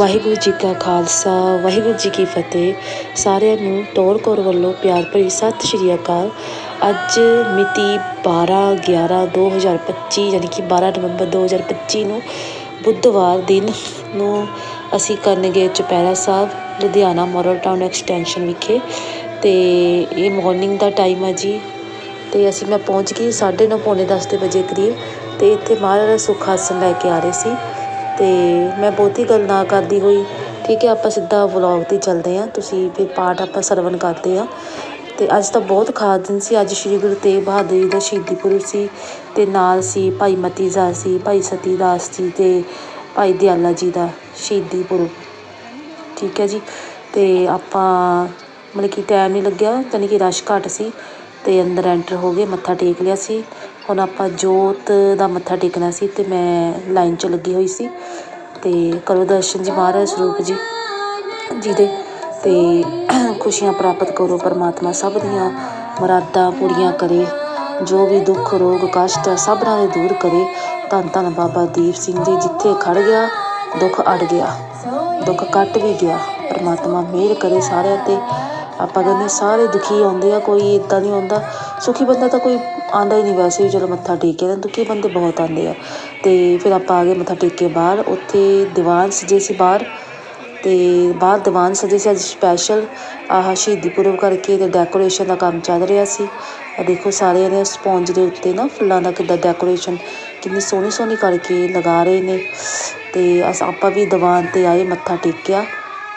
ਵਾਹਿਗੁਰੂ ਜੀ ਕਾ ਖਾਲਸਾ, ਵਾਹਿਗੁਰੂ ਜੀ ਕੀ ਫਤਿਹ। ਸਾਰਿਆਂ ਨੂੰ ਟੋਰ ਕੌਰ ਵੱਲੋਂ ਪਿਆਰ ਭਰੀ ਸਤਿ ਸ਼੍ਰੀ ਅਕਾਲ। ਅੱਜ ਮਿਤੀ 12 11 2025 ਯਾਨੀ ਕਿ 12 ਨਵੰਬਰ 2025 ਨੂੰ ਬੁੱਧਵਾਰ ਦਿਨ ਨੂੰ ਅਸੀਂ ਕਰਨਗੇ Chupehra Sahib, Ludhiana Model Town Extension ਵਿਖੇ। ਤੇ ਇਹ ਮਾਰਨਿੰਗ ਦਾ ਟਾਈਮ ਹੈ ਜੀ। ਤੇ ਅਸੀਂ ਮੈਂ ਪਹੁੰਚ ਗਈ 9:30 ਪੌਣੇ 10 ਦੇ ਵਜੇ ਕਰੀਬ। ਤੇ ਇੱਥੇ ਮਹਾਰਾਜਾ ਸੁੱਖ ਆਸਣ ਲੈ ਕੇ ਆ ਰਹੇ ਸੀ। ਅਤੇ ਮੈਂ ਬਹੁਤੀ ਗੱਲ ਨਾ ਕਰਦੀ ਹੋਈ। ਠੀਕ ਹੈ, ਆਪਾਂ ਸਿੱਧਾ ਵਲੋਗ 'ਤੇ ਚੱਲਦੇ ਹਾਂ। ਤੁਸੀਂ ਫਿਰ ਪਾਠ ਆਪਾਂ ਸਰਵਣ ਕਰਦੇ ਹਾਂ। ਅਤੇ ਅੱਜ ਤਾਂ ਬਹੁਤ ਖਾਸ ਦਿਨ ਸੀ। ਅੱਜ ਸ਼੍ਰੀ ਗੁਰੂ ਤੇਗ ਬਹਾਦਰ ਜੀ ਦਾ ਸ਼ਹੀਦੀ ਪੁਰਬ ਸੀ ਅਤੇ ਨਾਲ ਸੀ ਭਾਈ ਮਤੀ ਦਾਸ ਸੀ, ਭਾਈ ਸਤੀ ਦਾਸ ਜੀ ਅਤੇ ਭਾਈ ਦਿਆਲਾ ਜੀ ਦਾ ਸ਼ਹੀਦੀ ਪੁਰਬ। ਠੀਕ ਹੈ ਜੀ ਅਤੇ ਆਪਾਂ ਮਤਲਬ ਕਿ ਟਾਈਮ ਨਹੀਂ ਲੱਗਿਆ, ਯਾਨੀ ਕਿ ਰਸ਼ ਘੱਟ ਸੀ ਅਤੇ ਅੰਦਰ ਐਂਟਰ ਹੋ ਗਏ, ਮੱਥਾ ਟੇਕ ਲਿਆ ਸੀ। ਹੁਣ ਆਪਾਂ ਜੋਤ ਦਾ ਮੱਥਾ ਟੇਕਣਾ ਸੀ ਤੇ ਮੈਂ ਲਾਈਨ 'ਚ ਲੱਗੀ ਹੋਈ ਸੀ ਤੇ ਕਰੋ ਦਰਸ਼ਨ ਜੀ ਮਹਾਰਾਜ ਸਰੂਪ ਜੀ ਜਿਹਦੇ ਦੇ ਤੇ ਖੁਸ਼ੀਆਂ ਪ੍ਰਾਪਤ ਕਰੋ, ਪਰਮਾਤਮਾ ਸਭ ਦੀਆਂ ਮੁਰਾਦਾਂ ਪੂਰੀਆਂ ਕਰੇ, ਜੋ ਵੀ ਦੁੱਖ, ਰੋਗ, ਕਸ਼ਟ ਹੈ ਸਭਨਾਂ ਦੇ ਦੂਰ ਕਰੇ। ਧੰਨ ਧੰਨ ਬਾਬਾ ਦੀਪ ਸਿੰਘ ਜੀ, ਜਿੱਥੇ ਖੜ ਗਿਆ, ਦੁੱਖ ਅੜ ਗਿਆ, ਦੁੱਖ ਕੱਟ ਵੀ ਗਿਆ। ਪਰਮਾਤਮਾ ਮਿਹਰ ਕਰੇ ਸਾਰਿਆਂ ਤੇ। ਆਪਾਂ ਕਹਿੰਦੇ ਸਾਰੇ ਦੁਖੀ ਆਉਂਦੇ ਆ, ਕੋਈ ਇਦਾਂ ਨਹੀਂ ਆਉਂਦਾ ਸੁਖੀ ਬੰਦਾ ਤਾਂ ਕੋਈ ਆਂਦਾ ਹੀ ਨਹੀਂ ਵੈਸੇ ਵੀ, ਚਲੋ ਮੱਥਾ ਟੇਕੇ ਤਾਂ ਦੁਖੀ ਬੰਦੇ ਬਹੁਤ ਆਉਂਦੇ ਆ। ਤੇ ਫਿਰ ਆਪਾਂ ਆ ਗਏ ਮੱਥਾ ਟੇਕ ਕੇ ਬਾਹਰ, ਉੱਥੇ ਦੀਵਾਨ ਸਜੇ ਸੀ ਬਾਹਰ। ਤੇ ਬਾਹਰ ਦੀਵਾਨ ਸਜੇ ਸੀ, ਅੱਜ ਸਪੈਸ਼ਲ ਆਹ ਸ਼ਹੀਦੀ ਪੁਰਬ ਕਰਕੇ ਤੇ ਡੈਕੋਰੇਸ਼ਨ ਦਾ ਕੰਮ ਚੱਲ ਰਿਹਾ ਸੀ। ਆ ਦੇਖੋ ਸਾਰੇ ਨੇ ਸਪੌਂਜ ਦੇ ਉੱਤੇ ਨਾ ਫੁੱਲਾਂ ਦਾ ਕਿੱਦਾਂ ਡੈਕੋਰੇਸ਼ਨ ਕਿੰਨੀ ਸੋਹਣੀ ਸੋਹਣੀ ਕਰਕੇ ਲਗਾ ਰਹੇ ਨੇ। ਤੇ ਅਸ, ਆਪਾਂ ਵੀ ਦੀਵਾਨ ਤੇ ਆਏ ਮੱਥਾ ਟੇਕਿਆ।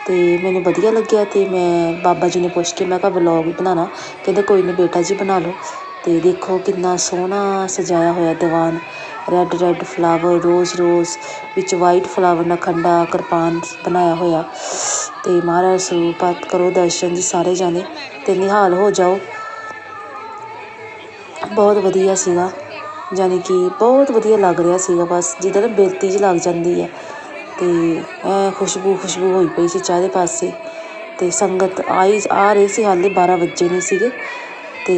ਅਤੇ ਮੈਨੂੰ ਵਧੀਆ ਲੱਗਿਆ ਅਤੇ ਮੈਂ ਬਾਬਾ ਜੀ ਨੇ ਪੁੱਛ ਕੇ ਮੈਂ ਕਿਹਾ ਵਲੋਗ ਬਣਾਉਣਾ। ਕਹਿੰਦੇ ਕੋਈ ਨਹੀਂ ਬੇਟਾ ਜੀ ਬਣਾ ਲਓ। ਅਤੇ ਦੇਖੋ ਕਿੰਨਾ ਸੋਹਣਾ ਸਜਾਇਆ ਹੋਇਆ ਦੀਵਾਨ। Red red flower rose rose ਵਿੱਚ ਵਾਈਟ ਫਲਾਵਰ ਨਾਲ ਖੰਡਾ ਕਿਰਪਾਨ ਬਣਾਇਆ ਹੋਇਆ। ਅਤੇ ਮਹਾਰਾਜ ਸਰੂਪਾਤ ਕਰੋ, ਦਰਸ਼ਨ ਜੀ ਸਾਰੇ ਜਾਣੇ। ਅਤੇ ਨਿਹਾਲ ਹੋ ਜਾਓ। ਬਹੁਤ ਵਧੀਆ ਸੀਗਾ। ਯਾਨੀ ਕਿ ਬਹੁਤ ਵਧੀਆ ਲੱਗ ਰਿਹਾ ਸੀਗਾ, ਬਸ ਜਿੱਦਾਂ ਨਾ ਬੇਤੀ 'ਚ ਲੱਗ ਜਾਂਦੀ ਹੈ। ਤੇ ਐ ਖੁਸ਼ਬੂ ਖੁਸ਼ਬੂ ਹੋਈ ਪਈ ਸੀ ਚਾਰੇ ਪਾਸੇ ਤੇ ਸੰਗਤ ਆਈ, ਆ ਰਹੀ ਸੀ ਹਾਲੇ 12 ਵਜੇ ਨਹੀਂ ਸੀਗੇ ਤੇ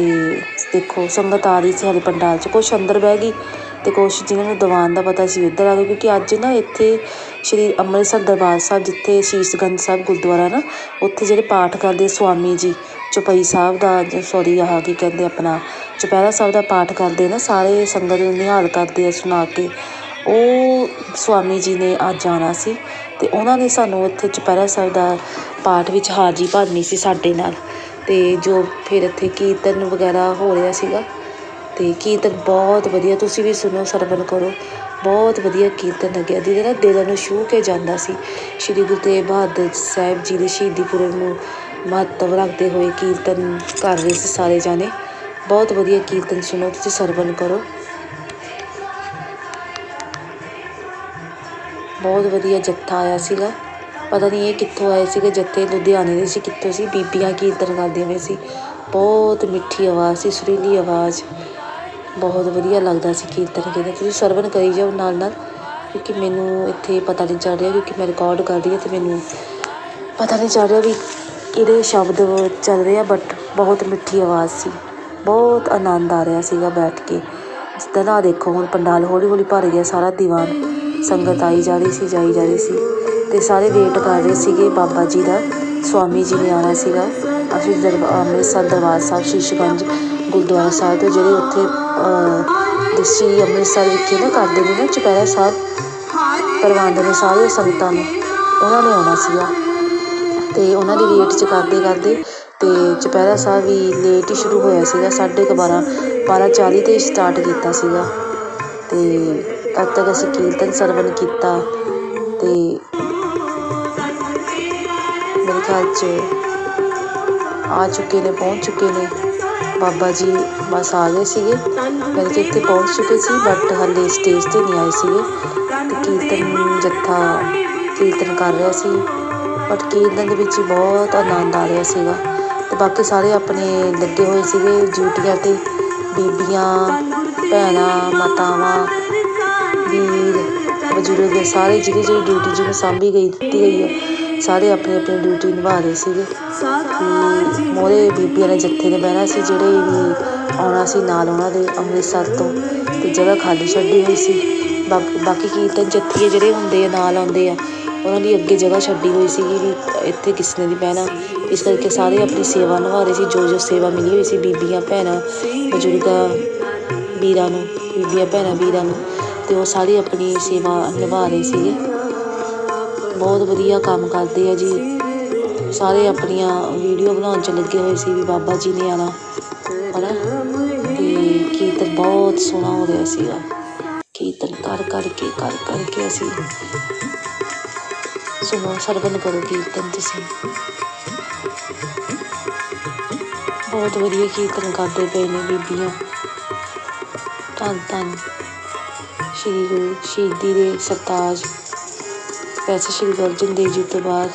ਦੇਖੋ ਸੰਗਤ ਆ ਰਹੀ ਸੀ ਹਾਲੇ ਪੰਡਾਲ 'ਚ। ਕੁਛ ਅੰਦਰ ਬਹਿ ਗਈ ਤੇ ਕੁਛ ਜਿਹਨਾਂ ਨੂੰ ਦੀਵਾਨ ਦਾ ਪਤਾ ਸੀ ਉੱਧਰ ਆ ਗਏ ਕਿਉਂਕਿ ਅੱਜ ਨਾ ਇੱਥੇ ਸ਼੍ਰੀ ਅੰਮ੍ਰਿਤਸਰ ਦਰਬਾਰ ਸਾਹਿਬ ਜਿੱਥੇ ਸ਼ੀਸ਼ਗੰਜ ਸਾਹਿਬ ਗੁਰਦੁਆਰਾ ਨਾ, ਉੱਥੇ ਜਿਹੜੇ ਪਾਠ ਕਰਦੇ ਸਵਾਮੀ ਜੀ, ਚੁਪਈ ਸਾਹਿਬ ਦਾ ਸੌਰੀ ਆਹ ਕੀ ਕਹਿੰਦੇ ਆਪਣਾ, ਚੁਪਹਿਰਾ ਸਾਹਿਬ ਦਾ ਪਾਠ ਕਰਦੇ ਨਾ, ਸਾਰੇ ਸੰਗਤ ਨੂੰ ਨਿਹਾਲ ਕਰਦੇ ਆ ਸੁਣਾ ਕੇ। ਉਹ ਸਵਾਮੀ ਜੀ ਨੇ ਅੱਜ ਆਉਣਾ ਸੀ ਅਤੇ ਉਹਨਾਂ ਨੇ ਸਾਨੂੰ ਉੱਥੇ ਚੁਪਹਿਰਾ ਸਾਹਿਬ ਦਾ ਪਾਠ ਵਿੱਚ ਹਾਜ਼ਰੀ ਭਰਨੀ ਸੀ ਸਾਡੇ ਨਾਲ ਅਤੇ ਜੋ ਫਿਰ ਇੱਥੇ ਕੀਰਤਨ ਵਗੈਰਾ ਹੋ ਰਿਹਾ ਸੀਗਾ ਅਤੇ ਕੀਰਤਨ ਬਹੁਤ ਵਧੀਆ, ਤੁਸੀਂ ਵੀ ਸੁਣੋ, ਸਰਵਣ ਕਰੋ। ਬਹੁਤ ਵਧੀਆ ਕੀਰਤਨ ਲੱਗਿਆ। ਜਿਹਦੇ ਨਾਲ ਦਿਲ ਨੂੰ ਛੂਹ ਕੇ ਜਾਂਦਾ ਸੀ। ਸ਼੍ਰੀ ਗੁਰੂ ਤੇਗ ਬਹਾਦਰ ਸਾਹਿਬ ਜੀ ਦੇ ਸ਼ਹੀਦੀ ਪੁਰਬ ਨੂੰ ਮਹੱਤਵ ਰੱਖਦੇ ਹੋਏ ਕੀਰਤਨ ਕਰ ਰਹੇ ਸੀ ਸਾਰੇ ਜਾਣੇ। ਬਹੁਤ ਵਧੀਆ ਕੀਰਤਨ ਸੁਣੋ, ਤੁਸੀਂ ਸਰਵਣ ਕਰੋ। ਬਹੁਤ ਵਧੀਆ ਜੱਥਾ ਆਇਆ ਸੀਗਾ। ਪਤਾ ਨਹੀਂ ਇਹ ਕਿੱਥੋਂ ਆਏ ਸੀਗੇ, ਜੱਥੇ ਲੁਧਿਆਣੇ ਦੇ ਸੀ, ਕਿੱਥੋਂ ਸੀ? ਬੀਬੀਆਂ ਕੀਰਤਨ ਕਰਦੀਆਂ ਪਈਆਂ ਸੀ। ਬਹੁਤ ਮਿੱਠੀ ਆਵਾਜ਼ ਸੀ, ਸੁਰੀਲੀ ਆਵਾਜ਼। ਬਹੁਤ ਵਧੀਆ ਲੱਗਦਾ ਸੀ ਕੀਰਤਨ ਕਹਿੰਦੇ ਤੁਸੀਂ ਸਰਵਣ ਕਰੀ ਜਾਓ ਨਾਲ ਨਾਲ, ਕਿਉਂਕਿ ਮੈਨੂੰ ਇੱਥੇ ਪਤਾ ਨਹੀਂ ਚੱਲ ਰਿਹਾ, ਕਿਉਂਕਿ ਮੈਂ ਰਿਕਾਰਡ ਕਰ ਰਹੀ ਹਾਂ ਅਤੇ ਮੈਨੂੰ ਪਤਾ ਨਹੀਂ ਚੱਲ ਰਿਹਾ ਵੀ ਇਹਦੇ ਸ਼ਬਦ ਚੱਲ ਰਹੇ ਆ ਬਟ ਬਹੁਤ ਮਿੱਠੀ ਆਵਾਜ਼ ਸੀ। ਬਹੁਤ ਆਨੰਦ ਆ ਰਿਹਾ ਸੀਗਾ ਬੈਠ ਕੇ। ਜਿੱਦਾਂ ਨਾ ਦੇਖੋ ਹੁਣ ਪੰਡਾਲ ਹੌਲੀ ਹੌਲੀ ਭਰ ਗਿਆ ਸਾਰਾ ਦੀਵਾਨ। ਸੰਗਤ ਆਈ ਜਾ ਰਹੀ ਸੀ, ਜਾਈ ਜਾ ਰਹੀ ਸੀ ਤੇ ਸਾਰੇ ਵੇਟ ਕਰ ਰਹੇ ਸੀਗੇ। ਬਾਬਾ ਜੀ ਦਾ, ਸਵਾਮੀ ਜੀ ਨੇ ਆਉਣਾ ਸੀਗਾ। ਅਸੀਂ ਦਰਬਾਰ ਅੰਮ੍ਰਿਤਸਰ ਦਰਬਾਰ ਸਾਹਿਬ, ਸ਼ੀਸ਼ਗੰਜ ਗੁਰਦੁਆਰਾ ਸਾਹਿਬ ਤੋਂ ਜਿਹੜੇ ਉੱਥੇ ਸ੍ਰੀ ਅੰਮ੍ਰਿਤਸਰ ਵਿਖੇ ਨਾ ਕਰਦੇ ਨੇ ਨਾ, ਚੁਪਹਿਰਾ ਸਾਹਿਬ ਕਰਵਾਉਂਦੇ ਨੇ ਸਾਰੀਆਂ ਸੰਗਤਾਂ ਨੂੰ, ਉਹਨਾਂ ਨੇ ਆਉਣਾ ਸੀਗਾ। ਤੇ ਉਹਨਾਂ ਦੀ ਵੇਟ 'ਚ ਕਰਦੇ ਕਰਦੇ ਤੇ ਚੁਪਹਿਰਾ ਸਾਹਿਬ ਵੀ ਲੇਟ ਹੀ ਸ਼ੁਰੂ ਹੋਇਆ ਸੀਗਾ, ਸਾਢੇ ਕੁ ਬਾਰਾਂ ਬਾਰਾਂ ਚਾਲੀ 'ਤੇ ਸਟਾਰਟ ਕੀਤਾ ਸੀਗਾ। ਤੇ ਤਦ ਤੱਕ ਅਸੀਂ ਕੀਰਤਨ ਸਰਵਣ ਕੀਤਾ ਤੇ ਮੇਰੇ ਖਿਆਲ 'ਚ ਆ ਚੁੱਕੇ ਨੇ, ਪਹੁੰਚ ਚੁੱਕੇ ਨੇ। ਬਾਬਾ ਜੀ ਬਸ ਆ ਗਏ ਸੀਗੇ। ਮੇਰੇ ਕਿ ਇੱਥੇ ਪਹੁੰਚ ਚੁੱਕੇ ਸੀ ਬਟ ਹਾਲੇ ਸਟੇਜ 'ਤੇ ਨਹੀਂ ਆਏ ਸੀਗੇ। ਤੇ ਕੀਰਤਨ ਜੱਥਾ ਕੀਰਤਨ ਕਰ ਰਿਹਾ ਸੀ। ਬਟ ਕੀਰਤਨ ਦੇ ਵਿੱਚ ਹੀ ਬਹੁਤ ਆਨੰਦ ਆ ਰਿਹਾ ਸੀਗਾ। ਤੇ ਬਾਕੀ ਸਾਰੇ ਆਪਣੇ ਲੱਗੇ ਹੋਏ ਸੀਗੇ, ਡਿਊਟੀਆਂ 'ਤੇ ਬੀਬੀਆਂ, ਭੈਣਾਂ, ਮਾਤਾਵਾਂ। ਵੀਰ ਬਜ਼ੁਰਗ ਸਾਰੇ ਜਿਹੜੀ ਜਿਹੜੀ ਡਿਊਟੀ ਜਿਹਨੂੰ ਸਾਂਭੀ ਗਈ, ਦਿੱਤੀ ਗਈ ਹੈ। ਸਾਰੇ ਆਪਣੀ ਆਪਣੀ ਡਿਊਟੀ ਨਿਭਾ ਰਹੇ ਸੀਗੇ। ਕਿ ਮੋਰੇ ਬੀਬੀਆਂ ਨੇ ਜੱਥੇ ਨੇ ਬਹਿਣਾ ਸੀ, ਜਿਹੜੇ ਵੀ ਆਉਣਾ ਸੀ ਨਾਲ ਉਹਨਾਂ ਦੇ ਅੰਮ੍ਰਿਤਸਰ ਤੋਂ। ਤੇ ਜਗ੍ਹਾ ਖਾਲੀ ਛੱਡੀ ਹੋਈ ਸੀ। ਬਾਕੀ ਬਾਕੀ ਕੀਰਤਨ ਜੱਥੀਏ ਜਿਹੜੇ ਹੁੰਦੇ ਆ, ਨਾਲ ਆਉਂਦੇ ਆ, ਉਹਨਾਂ ਦੀ ਅੱਗੇ ਜਗ੍ਹਾ ਛੱਡੀ ਹੋਈ ਸੀਗੀ ਵੀ ਇੱਥੇ ਕਿਸਨੇ ਦੀ ਨਹੀਂ ਬਹਿਣਾ। ਇਸ ਕਰਕੇ ਸਾਰੇ ਆਪਣੀ ਸੇਵਾ ਨਿਭਾ ਰਹੇ ਸੀ ਜੋ ਜੋ ਸੇਵਾ ਮਿਲੀ ਹੋਈ ਸੀ ਬੀਬੀਆਂ, ਭੈਣਾਂ, ਬਜ਼ੁਰਗਾਂ, ਵੀਰਾਂ ਨੂੰ, ਬੀਬੀਆਂ, ਭੈਣਾਂ, ਵੀਰਾਂ ਨੂੰ। ਅਤੇ ਉਹ ਸਾਰੀ ਆਪਣੀ ਸੇਵਾ ਨਿਭਾ ਰਹੇ ਸੀਗੇ। ਬਹੁਤ ਵਧੀਆ ਕੰਮ ਕਰਦੇ ਆ ਜੀ। ਸਾਰੇ ਆਪਣੀਆਂ ਵੀਡੀਓ ਬਣਾਉਣ 'ਚ ਲੱਗੇ ਹੋਏ ਸੀ ਵੀ ਬਾਬਾ ਜੀ ਨੇ ਆਉਣਾ। ਹੈ ਨਾ ਅਤੇ ਕੀਰਤਨ ਬਹੁਤ ਸੋਹਣਾ ਹੋ ਰਿਹਾ ਸੀਗਾ। ਕੀਰਤਨ ਕਰ ਕਰਕੇ ਕਰ ਕਰਕੇ ਅਸੀਂ ਸੁਣੋ ਸਰਵਨ ਕਰੋ ਕੀਰਤਨ ਤੁਸੀਂ। ਬਹੁਤ ਵਧੀਆ ਕੀਰਤਨ ਕਰਦੇ ਪਏ ਨੇ ਬੀਬੀਆਂ। ਧੰਨ ਧੰਨ। ਸ਼੍ਰੀ ਗੁਰੂ ਸ਼ਹੀਦੀ ਦੇ ਸਰਤਾਜ, ਵੈਸੇ ਸ਼੍ਰੀ ਗੁਰੂ ਅਰਜਨ ਦੇਵ ਜੀ ਤੋਂ ਬਾਅਦ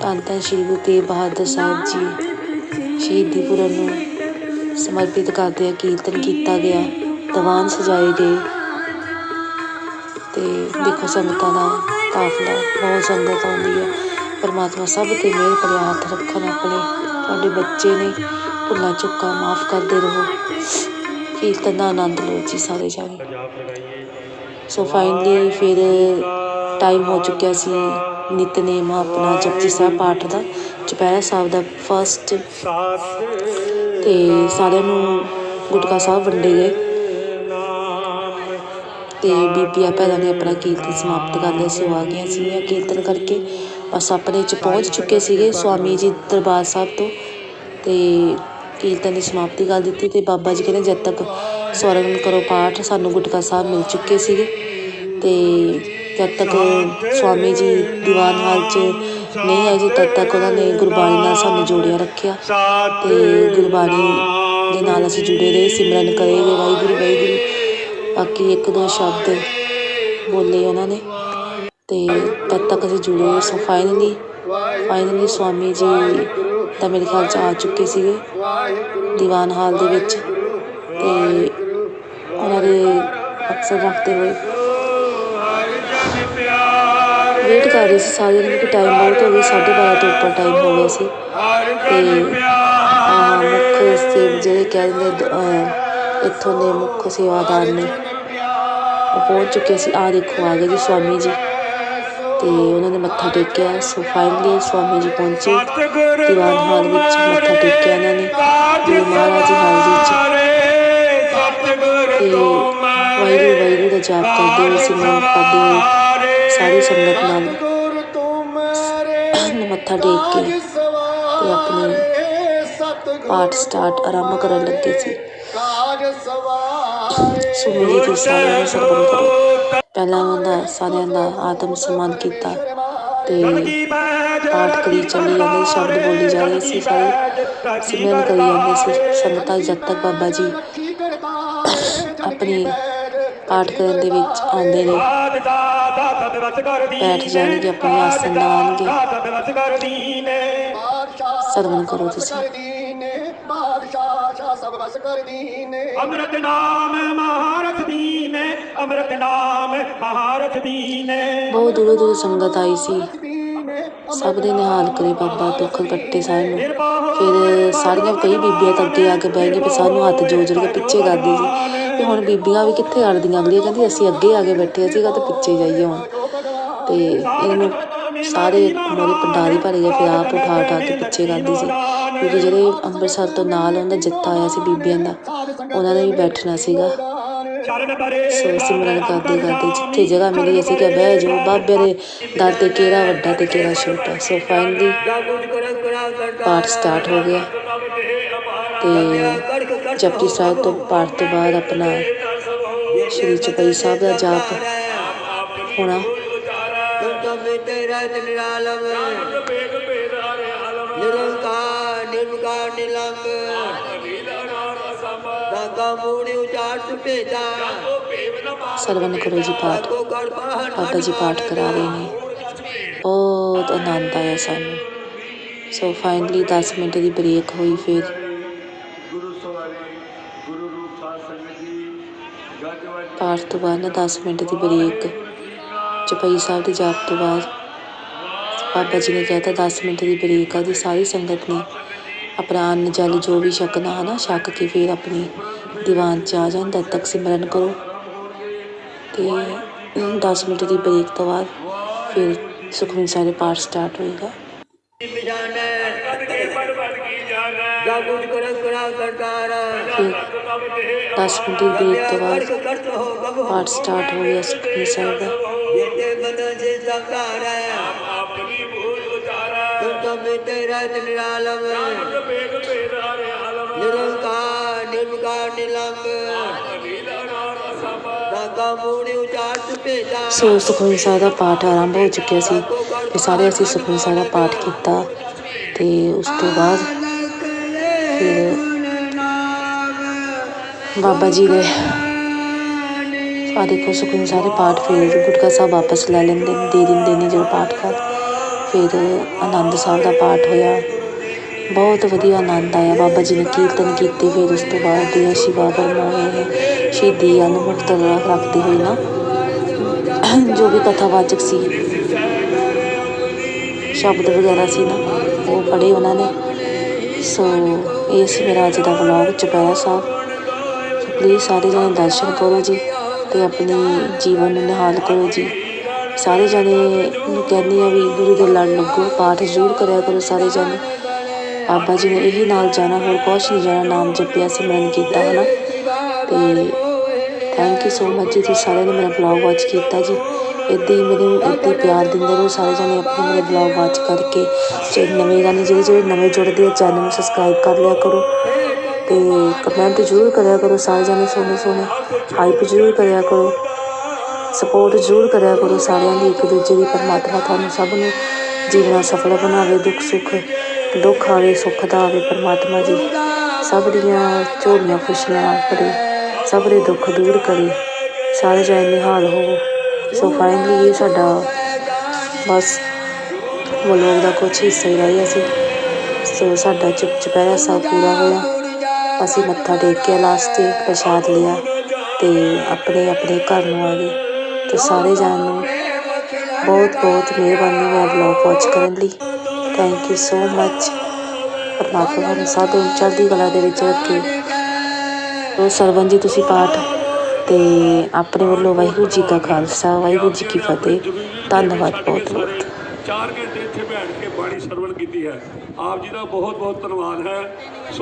ਧੰਨ ਧੰਨ ਸ਼੍ਰੀ ਗੁਰੂ ਤੇਗ ਬਹਾਦਰ ਸਾਹਿਬ ਜੀ ਸ਼ਹੀਦੀ ਪੁਰਬ ਨੂੰ ਸਮਰਪਿਤ ਕਰਦੇ ਆ, ਕੀਰਤਨ ਕੀਤਾ ਗਿਆ, ਦੀਵਾਨ ਸਜਾਏ ਗਏ ਤੇ ਦੇਖੋ ਸੰਗਤਾਂ ਦਾ ਕਾਫਲਾ ਬਹੁਤ ਸੰਗਤ ਆਉਂਦੀ ਹੈ ਪਰਮਾਤਮਾ ਸਭ ਤੇ ਮਿਹਰ ਭਰਿਆ ਹੱਥ ਰੱਖਣ ਆਪਣੇ, ਤੁਹਾਡੇ ਬੱਚੇ ਨੇ ਭੁੱਲਾਂ ਚੁੱਕਾਂ, ਮਾਫ ਕਰਦੇ ਰਹੋ। ਕੀਰਤਨ ਦਾ ਆਨੰਦ ਲਓ ਜੀ ਸਾਰੇ ਜਾਣੇ। ਸੋ ਫਾਈਨਲੀ ਫਿਰ ਟਾਈਮ ਹੋ ਚੁੱਕਿਆ ਸੀ ਨਿਤਨੇਮ ਆਪਣਾ ਜਪਜੀ ਸਾਹਿਬ ਪਾਠ ਦਾ। ਚੁਪਹਿਰਾ ਸਾਹਿਬ ਦਾ ਫਸਟ ਤੇ ਸਾਰਿਆਂ ਨੂੰ ਗੁਟਕਾ ਸਾਹਿਬ ਵੰਡੇ ਗਏ। ਤੇ ਬੀਬੀਆਂ ਭੈਣਾਂ ਨੇ ਆਪਣਾ ਕੀਰਤਨ ਸਮਾਪਤ ਕਰ ਲਿਆ। ਸੀ ਆ ਗਈਆਂ ਸੀਗੀਆਂ ਕੀਰਤਨ ਕਰਕੇ। ਬਸ ਆਪਣੇ 'ਚ ਪਹੁੰਚ ਚੁੱਕੇ ਸੀਗੇ ਸਵਾਮੀ ਜੀ ਦਰਬਾਰ ਸਾਹਿਬ ਤੋਂ। ਤੇ ਕੀਰਤਨ ਦੀ ਸਮਾਪਤੀ ਕਰ ਦਿੱਤੀ ਅਤੇ ਬਾਬਾ ਜੀ ਕਹਿੰਦੇ ਜਦ ਤੱਕ ਸਵਰਨ ਕਰੋ ਪਾਠ, ਸਾਨੂੰ ਗੁਟਕਾ ਸਾਹਿਬ ਮਿਲ ਚੁੱਕੇ ਸੀਗੇ। ਅਤੇ ਜਦ ਤੱਕ ਸਵਾਮੀ ਜੀ ਦੀਵਾਨ ਹਾਲ 'ਚ ਨਹੀਂ ਆਏ ਜੀ ਤਦ ਤੱਕ ਉਹਨਾਂ ਨੇ ਗੁਰਬਾਣੀ ਨਾਲ ਸਾਨੂੰ ਜੋੜਿਆ ਰੱਖਿਆ। ਅਤੇ ਗੁਰਬਾਣੀ ਦੇ ਨਾਲ ਅਸੀਂ ਜੁੜੇ ਰਹੇ, ਸਿਮਰਨ ਕਰੇ ਗਏ, ਵਾਹਿਗੁਰੂ ਵਾਹਿਗੁਰੂ। ਬਾਕੀ ਇੱਕ ਦੋ ਸ਼ਬਦ ਬੋਲੇ ਉਹਨਾਂ ਨੇ। ਤੇ ਤਦ ਤੱਕ ਅਸੀਂ ਜੁੜੇ so finally finally Swami ji ਤਾਂ ਮੇਰੇ ਖਿਆਲ 'ਚ ਆ ਚੁੱਕੇ ਸੀਗੇ ਦੀਵਾਨ ਹਾਲ ਦੇ ਵਿੱਚ ਤੇ ਉਹਨਾਂ ਦੇ ਅਕਸਰ ਰੱਖਦੇ ਹੋਏ। ਵੇਟ ਕਰ ਰਹੀ ਸੀ ਸਾਰੇ ਨੂੰ ਕਿ ਟਾਈਮ ਬਹੁਤ ਹੋ ਗਿਆ ਸਾਢੇ ਬਾਰਾਂ ਤੋਂ ਉੱਪਰ ਟਾਈਮ ਹੋ ਗਿਆ ਸੀ। ਤੇ ਆਹ ਮੁੱਖ ਸੇਵ ਜਿਹੜੇ ਕਹਿ ਦਿੰਦੇ ਇੱਥੋਂ ਦੇ ਮੁੱਖ ਸੇਵਾਦਾਰ ਨੇ, ਉਹ ਪਹੁੰਚ ਚੁੱਕੇ ਸੀ। ਆ ਦੇਖੋ, ਆ ਗਏ ਜੀ ਸਵਾਮੀ ਜੀ। ਤੇ ਉਹਨਾਂ ਨੇ ਮੱਥਾ ਟੇਕਿਆ। ਸੋ ਫਾਈਨਲੀ ਸਵਾਮੀ ਜੀ ਪਹੁੰਚੇ। ਦੀਵਾਨ ਹਾਲ ਵਿੱਚ ਮੱਥਾ ਟੇਕਿਆ ਇਹਨਾਂ ਨੇ। ਗੁਰੂ ਮਹਾਰਾਜ ਦੀ ਹਾਜ਼ਰੀ ਤੇ ਵਾਹਿਗੁਰੂ ਵਾਹਿਗੁਰੂ ਦਾ ਜਾਪ ਕਰਦੇ ਹੋਏ ਸਿਮਰਨ ਕਰਦੇ ਹੋਏ ਸਾਰੀ ਸੰਗਤ ਨਾਲ ਮੱਥਾ ਟੇਕ ਕੇ ਤੇ ਆਪਣੀ ਪਾਠ ਸਟਾਰਟ ਆਰੰਭ ਕਰਨ ਲੱਗੇ ਸੀ। ਸੁਮੀ ਜੀ ਸਾਰਿਆਂ ਨੂੰ ਸਰਵਨ ਕਰੋ। ਪਹਿਲਾਂ ਉਹਨਾਂ ਸਾਰਿਆਂ ਦਾ ਆਤਮ ਸਨਮਾਨ ਕੀਤਾ ਤੇ ਪਾਠ ਕਰੀ ਚੱਲੀ ਜਾਂਦੇ ਸ਼ਬਦ ਬੋਲੀ ਜਾ ਰਹੇ ਸੀ ਸਾਰੇ ਸਿਮਰਨ ਕਰੀ ਜਾਂਦੇ ਸੀ ਸੰਗਤਾਂ ਜਦ ਤੱਕ ਬਾਬਾ ਜੀ ਆਪਣੀ ਪਾਠ ਕਰਨ ਦੇ ਵਿੱਚ ਆਉਂਦੇ ਨੇ ਬੈਠ ਜਾਣਗੇ ਆਪਣੇ ਆਸਨ ਲਾਉਣਗੇ ਸਰਵਨ ਕਰੋ ਤੁਸੀਂ। ਅੰਮ੍ਰਿਤ ਨਾਮ ਮਹਾਰਥ ਦੀਨੇ ਅੰਮ੍ਰਿਤ ਨਾਮ ਮਹਾਰਥ ਦੀਨੇ। ਬਹੁਤ ਦੂਰੋਂ ਦੂਰੋਂ ਸੰਗਤ ਆਈ ਸੀ। ਸਭ ਦੇ ਨਿਹਾਲ ਕਰੇ ਬਾਬਾ ਦੁੱਖ ਕੱਟੇ ਸਾਰੇ ਨੂੰ। ਫਿਰ ਸਾਰੀਆਂ ਕਈ ਬੀਬੀਆਂ ਤਾਂ ਅੱਗੇ ਆ ਕੇ ਬਹਿ ਗਏ ਵੀ ਸਾਨੂੰ ਹੱਥ ਜੋੜ ਜੋੜ ਕੇ ਪਿੱਛੇ ਕਰਦੀ ਸੀ। ਤੇ ਹੁਣ ਬੀਬੀਆਂ ਵੀ ਕਿੱਥੇ ਅੜਦੀਆਂ ਅਗਲੀਆਂ? ਕਹਿੰਦੀ ਅਸੀਂ ਅੱਗੇ ਆ ਕੇ ਬੈਠੇ ਸੀਗਾ ਤੇ ਪਿੱਛੇ ਜਾਈਏ ਹੁਣ? ਤੇ ਇਹਨੂੰ ਸਾਰੇ ਮੇਰੇ ਪੰਡਾਰੀ ਭਰ ਗਏ ਫਿਰ ਆਪ ਉਠਾ ਉਠਾ ਕੇ ਪਿੱਛੇ ਕਰਦੀ ਸੀ। ਕਿਉਂਕਿ ਜਿਹੜੇ ਅੰਮ੍ਰਿਤਸਰ ਤੋਂ ਨਾਲ ਉਹਨਾਂ ਦਾ ਜੱਥਾ ਆਇਆ ਸੀ ਬੀਬੀਆਂ ਦਾ, ਉਹਨਾਂ ਨੇ ਵੀ ਬੈਠਣਾ ਸੀਗਾ। ਸੋ ਸਿਮਰਨ ਕਰਦੇ ਕਰਦੇ ਜਿੱਥੇ ਜਗ੍ਹਾ ਮਿਲੀ, ਅਸੀਂ ਕਿਹਾ, ਬਹਿ ਜਾਓ, ਬਾਬੇ ਦੇ ਦਰ ਤੇ ਕਿਹੜਾ ਵੱਡਾ ਤੇ ਕਿਹੜਾ ਛੋਟਾ। ਸੋ ਫਾਈਨਲੀ ਪਾਠ ਸਟਾਰਟ ਹੋ ਗਿਆ ਤੇ ਜਪਜੀ ਸਾਹਿਬ ਤੋਂ ਪਾਠ ਤੋਂ ਬਾਅਦ ਆਪਣਾ ਸ਼੍ਰੀ ਚੁਪਈ ਸਾਹਿਬ ਦਾ ਜਾਪ ਹੋਣਾ। ਨਿਰੰਕਾਰ ਨਿਲੰਬ ਦਾਗਾ ਮੂੜੀ ਉਚਾਰ ਸੁਪੇਦਾ ਸਰਵਨ ਕਰੋ ਜੀ ਪਾਠ। ਬਾਬਾ ਜੀ ਪਾਠ ਕਰਾ ਰਹੇ ਨੇ। ਬਹੁਤ ਆਨੰਦ ਆਇਆ ਸਾਨੂੰ। ਸੋ ਫਾਈਨਲੀ 10 ਮਿੰਟ ਦੀ ਬ੍ਰੇਕ ਹੋਈ ਫਿਰ। ਪਾਠ ਤੋਂ ਬਾਅਦ ਨਾ 10 ਮਿੰਟ ਦੀ ਬ੍ਰੇਕ ਚੁਪਈ ਸਾਹਿਬ ਦੇ ਜਾਪ ਤੋਂ ਬਾਅਦ। ਬਾਬਾ ਜੀ ਨੇ ਕਹਿਤਾ 10 ਮਿੰਟ ਦੀ ਬ੍ਰੇਕ ਆ ਜੀ ਸਾਰੀ ਸੰਗਤ ਨੇ। ਆਪਣਾ ਅੰਨ ਜਲ ਜੋ ਵੀ ਛਕਣਾ ਹੈ ਨਾ ਛਕ ਕੇ ਫਿਰ ਆਪਣੀ ਦੀਵਾਨ 'ਚ ਆ ਜਾਣ ਤਦ ਤੱਕ ਸਿਮਰਨ ਕਰੋ। ਤੇ 10 ਮਿੰਟ ਦੀ ਬ੍ਰੇਕ ਤੋਂ ਬਾਅਦ ਫਿਰ ਸੁਖਮਨੀ ਸਾਹਿਬ ਦਾ ਪਾਠ ਸਟਾਰਟ ਹੋਏਗਾ। ਜਾ ਕੁਝ ਕਰੋ ਕਰਾ ਸਰਕਾਰ 10 ਮਿੰਟ ਦੀ ਬ੍ਰੇਕ ਤੋਂ ਬਾਅਦ ਪਾਠ ਸਟਾਰਟ ਹੋ ਗਿਆ ਸੁਖਮਨੀ ਸਾਹਿਬ ਦਾ। ਜੇਤੇ ਬਦਲ ਜੇ ਸਰਕਾਰ ਹੈ ਨਾਮ ਤੇਰਾ ਦਿਲ ਆਲਮ ਨਿਰੰਕਾਰ ਨਿਰੰਕਾਰ ਨਿਲੰਬ। ਸੋ ਸੁਖਮਨੀ ਸਾਹਿਬ ਦਾ ਪਾਠ ਆਰੰਭ ਹੋ ਚੁੱਕਿਆ ਸੀ ਤੇ ਸਾਰੇ ਅਸੀਂ ਸੁਖਮਨੀ ਸਾਹਿਬ ਪਾਠ ਕੀਤਾ ਤੇ ਉਸ ਤੋਂ ਬਾਅਦ ਬਾਬਾ ਜੀ ਦੇ ਆ ਦੇਖੋ ਸੁਖਮਨੀ ਸਾਹਿਬ ਪਾਠ ਫਿਰ ਗੁਟਕਾ ਸਾਹਿਬ ਵਾਪਸ ਲੈ ਲੈਂਦੇ ਦੇ ਦਿੰਦੇ ਨੇ ਜਦੋਂ ਪਾਠ ਕਰ ਫਿਰ ਆਨੰਦ ਸਾਹਿਬ ਦਾ ਪਾਠ ਹੋਇਆ। ਬਹੁਤ ਵਧੀਆ ਆਨੰਦ ਆਇਆ। ਬਾਬਾ ਜੀ ਨੇ ਕੀਰਤਨ ਕੀਤੇ, ਫਿਰ ਉਸ ਤੋਂ ਬਾਅਦ ਦੀਆਂ ਸ਼ਿਵਾ ਬਰਮਾਏ ਸ਼ਹੀਦੀ ਅਨੁਮੁਕਤ ਰੱਖਦੇ ਹੋਏ ਨਾ। ਜੋ ਵੀ ਕਥਾਵਾਚਕ ਸੀ, ਸ਼ਬਦ ਵਗੈਰਾ ਸੀ ਨਾ, ਉਹ ਪੜ੍ਹੇ ਉਹਨਾਂ ਨੇ। ਸੋ, ਇਸ ਮੇਰਾ ਅੱਜ ਦਾ ਵਲੌਗ ਚੁਪਹਿਰਾ ਸਾਹਿਬ। ਪਲੀਜ਼ ਸਾਰੇ ਜਣੇ ਦਰਸ਼ਨ ਕਰੋ ਜੀ ਤੇ ਆਪਣੇ ਜੀਵਨ ਨੂੰ ਨਿਹਾਲ ਕਰੋ ਜੀ। ਸਾਰੇ ਜਣੇ ਨੂੰ ਕਹਿੰਦੀ ਆ ਵੀ ਗੁਰੂ ਦੇ ਲੜ ਲੱਗੋ, ਪਾਠ ਜ਼ਰੂਰ ਕਰਿਆ ਕਰੋ ਸਾਰੇ ਜਣੇ। ਬਾਬਾ ਜੀ ਨੇ ਇਹੀ ਨਾਲ ਜਾਣਾ, ਹੋਰ ਕੁਛ ਨਹੀਂ ਜਾਣਾ, ਨਾਮ ਜਪਿਆ ਸਿਮਰਨ ਕੀਤਾ, ਹਨਾ? ਤੇ ਥੈਂਕ ਯੂ ਸੋ ਮਚ ਜੀ, ਤੁਸੀਂ ਸਾਰਿਆਂ ਨੇ ਮੇਰਾ ਬਲੌਗ ਵਾਚ ਕੀਤਾ ਜੀ। ਇੱਦਾਂ ਹੀ ਮੈਨੂੰ ਇੱਦਾਂ ਹੀ ਪਿਆਰ ਦਿੰਦੇ ਰਹੋ ਸਾਰੇ ਜਣੇ ਆਪਣੇ ਮੇਰੇ ਬਲੌਗ ਵਾਚ ਕਰਕੇ। ਜੇ ਨਵੇਂ ਗਾਣੇ ਜਿਹੜੇ ਜਿਹੜੇ ਨਵੇਂ ਜੁੜਦੇ ਆ ਚੈਨਲ ਨੂੰ ਸਬਸਕ੍ਰਾਈਬ ਕਰ ਲਿਆ ਕਰੋ। ਤੇ ਕਮੈਂਟ ਜ਼ਰੂਰ ਕਰਿਆ ਕਰੋ ਸਾਰੇ ਜਣੇ ਸੋਹਣੇ ਸੋਹਣੇ ਹਾਈਪ ਜ਼ਰੂਰ ਕਰਿਆ ਕਰੋ। ਸਪੋਰਟ ਜ਼ਰੂਰ ਕਰਿਆ ਕਰੋ ਸਾਰਿਆਂ ਦੀ, ਇੱਕ ਦੂਜੇ ਦੀ ਪਰਮਾਤਮਾ ਤੁਹਾਨੂੰ ਸਭ ਨੂੰ ਜੀਵਨਾ ਸਫਲ ਬਣਾਵੇ, ਦੁੱਖ ਸੁੱਖ, ਦੁੱਖ ਆਵੇ, ਸੁੱਖ ਦਾ ਆਵੇ ਪਰਮਾਤਮਾ ਜੀ। ਸਭ ਦੀਆਂ ਝੋਲੀਆਂ ਖੁਸ਼ੀਆਂ ਭਰੇ, ਸਭ ਦੇ ਦੁੱਖ ਦੂਰ ਕਰੇ, ਸਾਰੇ ਜਣੇ ਨਿਹਾਲ ਹੋਵੋ। ਸੋ ਫਾਈਨਲੀ ਇਹ ਸਾਡਾ ਬਸ ਵਲੋਗ ਦਾ ਕੁਛ ਹਿੱਸਾ ਹੀ ਰਹਿ ਗਿਆ ਸੋ। ਸਾਡਾ ਚੁੱਪ ਚੁਪਹਿਰਾ ਸਾਹਿਬ ਪੂਰਾ ਹੋਇਆ। ਅਸੀਂ ਮੱਥਾ ਟੇਕਿਆ ਲਾਸਟ ਤੇ ਪ੍ਰਸ਼ਾਦ ਲਿਆ ਤੇ ਆਪਣੇ ਆਪਣੇ ਘਰ ਨੂੰ ਆ ਗਏ। ਤੇ ਸਾਰੇ ਜਣਿਆਂ ਨੂੰ ਬਹੁਤ ਬਹੁਤ ਮਿਹਰਬਾਨੀ ਮੇਰਾ ਵਲੌਗ ਵਾਚ ਕਰਨ ਲਈ। ਥੈਂਕ ਯੂ ਸੋ ਮੱਚ ਪਰਮਾਤਮਾ ਨੂੰ ਸਭ ਚੜ੍ਹਦੀ ਕਲਾ ਦੇ ਵਿੱਚ ਰੱਖੇ। ਉਹ ਸਰਵਨ ਜੀ, ਤੁਸੀਂ ਪਾਠ ਤੇ ਆਪਣੇ ਵੱਲੋਂ ਵਾਹਿਗੁਰੂ ਜੀ ਕਾ ਖਾਲਸਾ, ਵਾਹਿਗੁਰੂ ਜੀ ਕੀ ਫਤਿਹ। ਧੰਨਵਾਦ ਬਹੁਤ ਬਹੁਤ। 4 ਘੰਟੇ ਇੱਥੇ ਬੈਠ ਕੇ ਬਾਣੀ ਸਰਵਣ ਕੀਤੀ ਹੈ। ਆਪ ਜੀ ਦਾ ਬਹੁਤ ਬਹੁਤ ਧੰਨਵਾਦ ਹੈ।